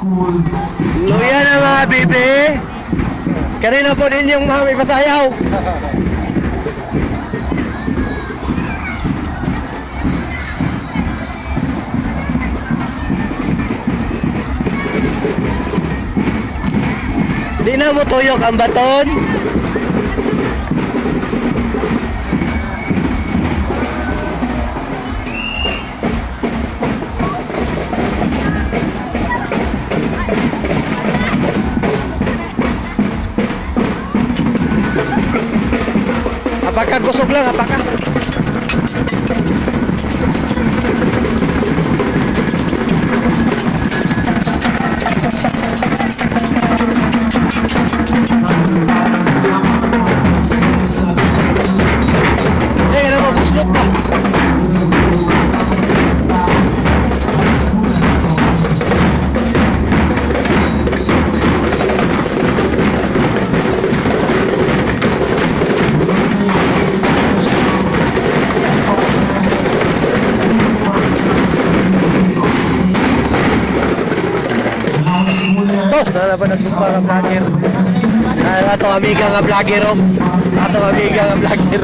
Luya na mga bibi. Kanina po din yung mga may pasayaw. Di na mo tuyok ang baton. Apakah gosok lang, apakah? Eh, kenapa buslot pak? Tos, na ba nagsupa ng vlogger? Ah, ato amiga nga vlogger oh. Ato amiga nga vlogger.